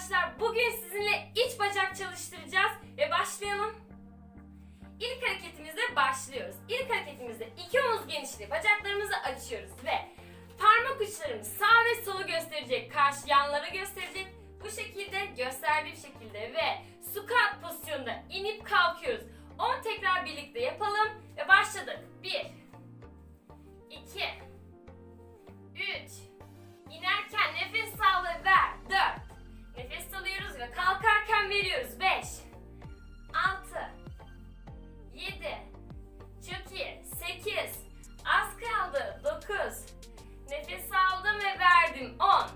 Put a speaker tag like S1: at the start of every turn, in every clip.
S1: arkadaşlar. Bugün sizinle iç bacak çalıştıracağız ve başlayalım. İlk hareketimizle başlıyoruz. İlk hareketimizde iki omuz genişliği bacaklarımızı açıyoruz ve parmak uçlarımız sağ ve solu gösterecek, karşı yanlara gösterecek. Bu şekilde gösterdiğim şekilde ve squat pozisyonunda inip kalkıyoruz. 10 tekrar birlikte yapalım ve başladık. 1 kalkarken veriyoruz. 5. 6. 7. Çok iyi. 8. Az kaldı. 9. Nefes aldım ve verdim. 10.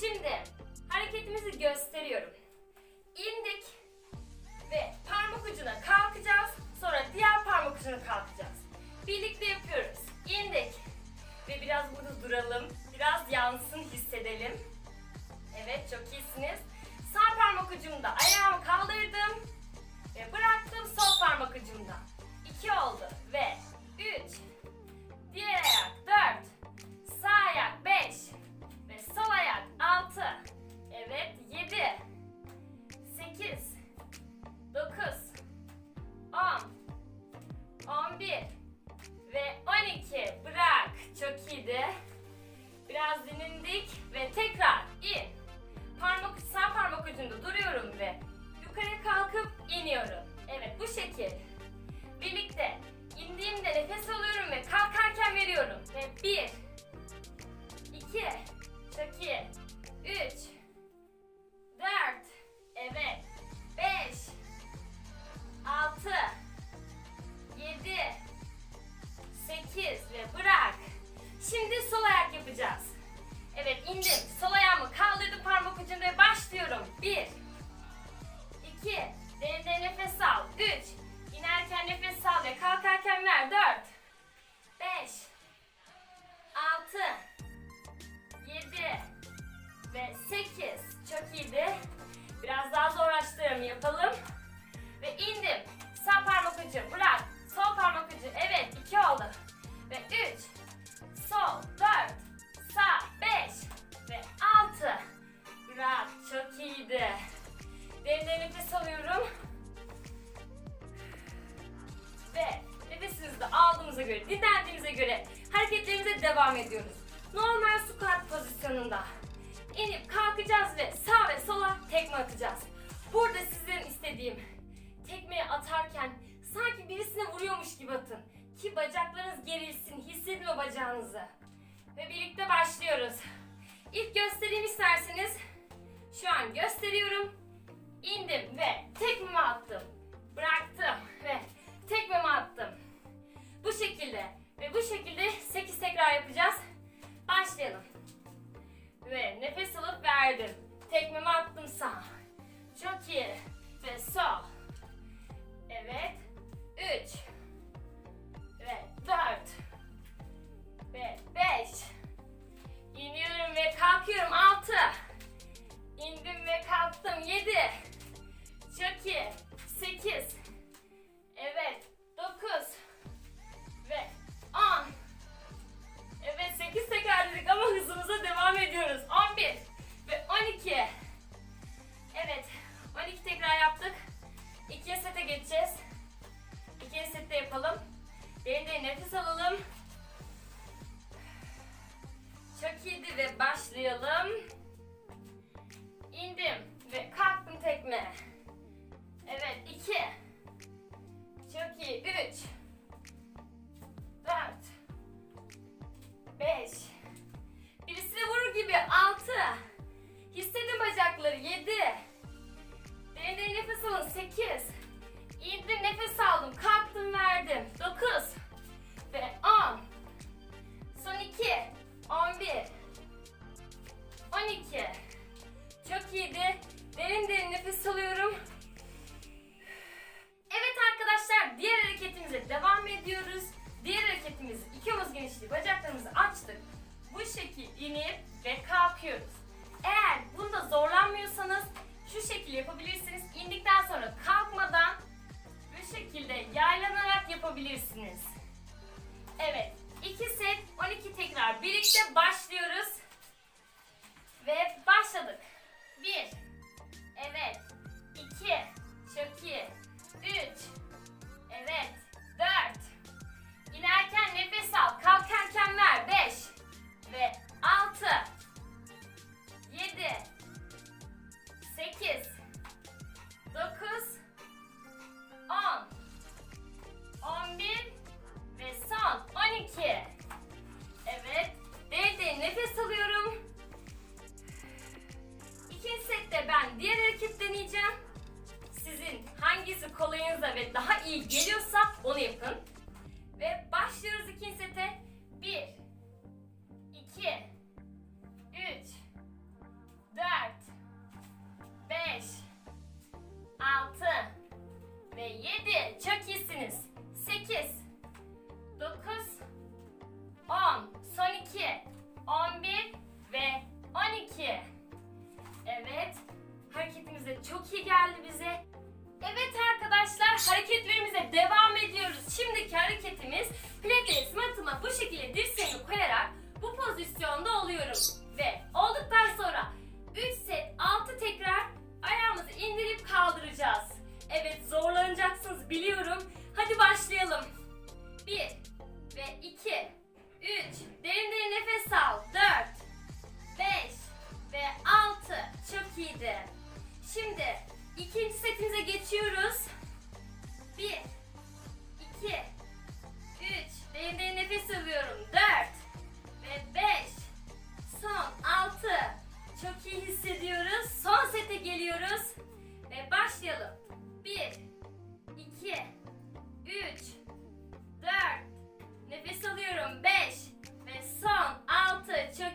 S1: Şimdi hareketimizi gösteriyorum. İndik ve parmak ucuna kalkacağız. Sonra diğer parmak ucuna kalkacağız. Birlikte yapıyoruz. İndik. Ve biraz burada duralım. Biraz yansın hissedelim. Evet çok iyisiniz. Sağ parmak ucumda ayağımı kaldırdım. Ve bıraktım alıyorum. Ve nefesimizi de aldığımıza göre, dinlendiğimize göre hareketlerimize devam ediyoruz. Normal squat pozisyonunda inip kalkacağız ve sağ ve sola tekme atacağız. Burada sizlerin istediğim tekmeyi atarken sanki birisine vuruyormuş gibi atın. Ki bacaklarınız gerilsin, hissedin o bacağınızı. Ve birlikte başlıyoruz. İlk göstereyim isterseniz. Şu an gösteriyorum. İndim ve tekmemi attım. Bıraktım ve tekmemi attım. Bu şekilde ve bu şekilde 8 tekrar yapacağız. Başlayalım. Ve nefes alıp verdim. Tekmemi attım sağ. Diğer hareket deneyeceğim. Sizin hangisi kolayınıza ve daha iyi geliyorsa onu yapın. Ve başlıyoruz ikinci sete. 1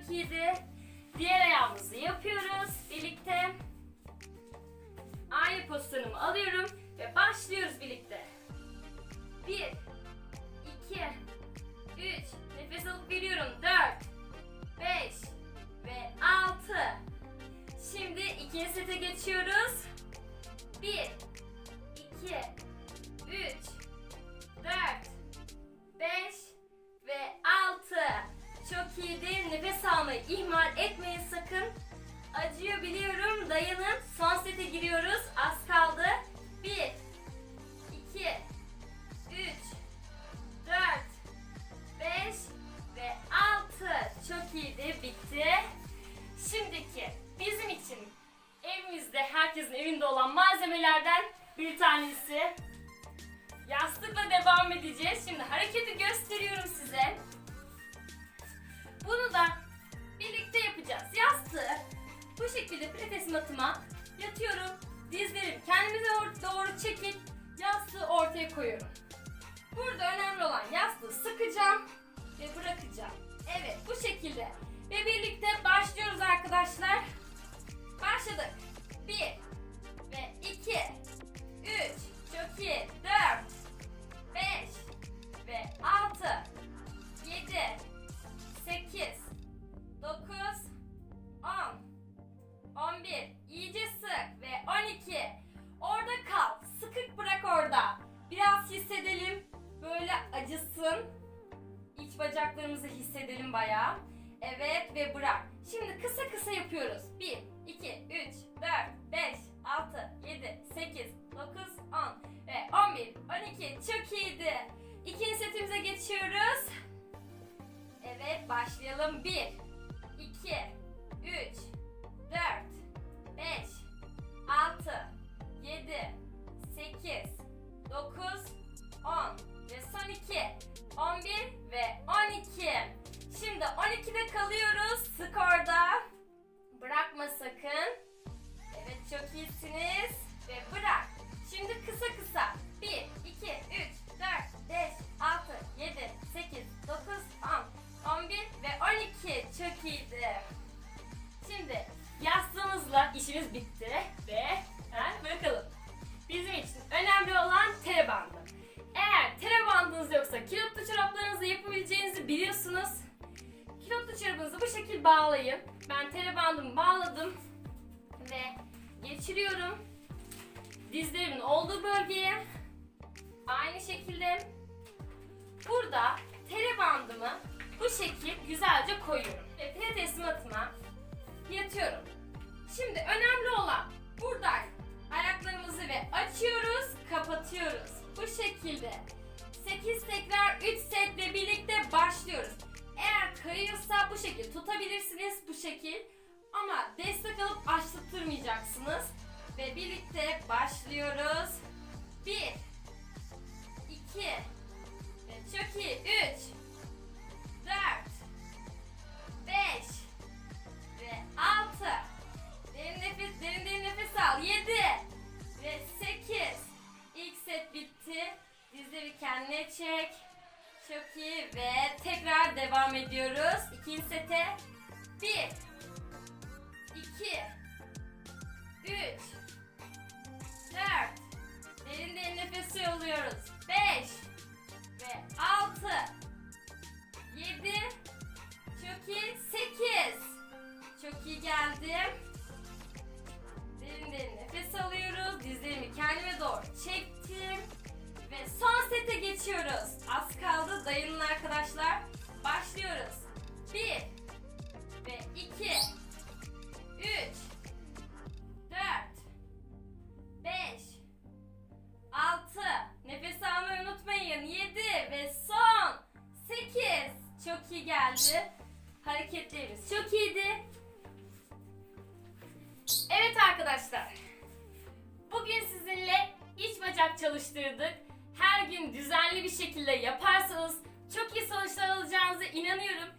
S1: 6 çok iyiydi. Diğer ayağımızı yapıyoruz birlikte. Aynı pozisyonumu alıyorum ve başlıyoruz birlikte. 1 2 3 Nefes alıp veriyorum. 4 5 ve 6 Şimdi ikinci sete geçiyoruz. 1 Dayanın. Son sete giriyoruz. Az kaldı. 1 2 3 4 5 ve 6. Çok iyiydi. Bitti. Şimdiki bizim için evimizde herkesin evinde olan malzemelerden bir tanesi Yastıkla devam edeceğiz. Şimdi hareketi gösteriyorum size. Bunu da birlikte yapacağız. Yastığı bu şekilde pilates matıma yatıyorum. Dizlerim kendimize doğru çekip yastığı ortaya koyuyorum. Burada önemli olan yastığı sıkacağım ve bırakacağım. Evet bu şekilde. Ve birlikte başlıyoruz arkadaşlar. Başladık. 1 ve 2 3 çok iyi. 4 5 ve 6 11, 12. Çok iyiydi. İkinci setimize geçiyoruz. Evet başlayalım. 1, 2, geçiriyorum. Dizlerimin olduğu bölgeye. Aynı şekilde burada tere bandımı bu şekil güzelce koyuyorum. Ve pilates matıma yatıyorum. Şimdi önemli olan burada ayaklarımızı ve açıyoruz, kapatıyoruz. Bu şekilde 8 tekrar 3 setle birlikte başlıyoruz. Eğer kayıyorsa bu şekil tutabilirsiniz bu şekil. Ama destek alıp açtırmayacaksınız. Ve birlikte başlıyoruz. Bir, iki, ve çok iyi. Üç, dört, beş ve altı. Derin nefes, derin derin nefes al. Yedi ve sekiz. İlk set bitti. Dizleri kendine çek. Çok iyi ve tekrar devam ediyoruz. İkinci sete. Bir, iki, üç, Dört. Derin derin nefes yolluyoruz. Beş. Ve altı. Yedi. Çok iyi. Sekiz. Çok iyi geldim. Derin derin nefes alıyoruz. Dizlerimi kendime doğru çektim. Ve son sete geçiyoruz. Az kaldı. Dayanın arkadaşlar. Başlıyoruz. Bir. Ve iki. Üç. İyi geldi. Hareketlerimiz çok iyiydi. Evet arkadaşlar. Bugün sizinle iç bacak çalıştırdık. Her gün düzenli bir şekilde yaparsanız çok iyi sonuçlar alacağınıza inanıyorum.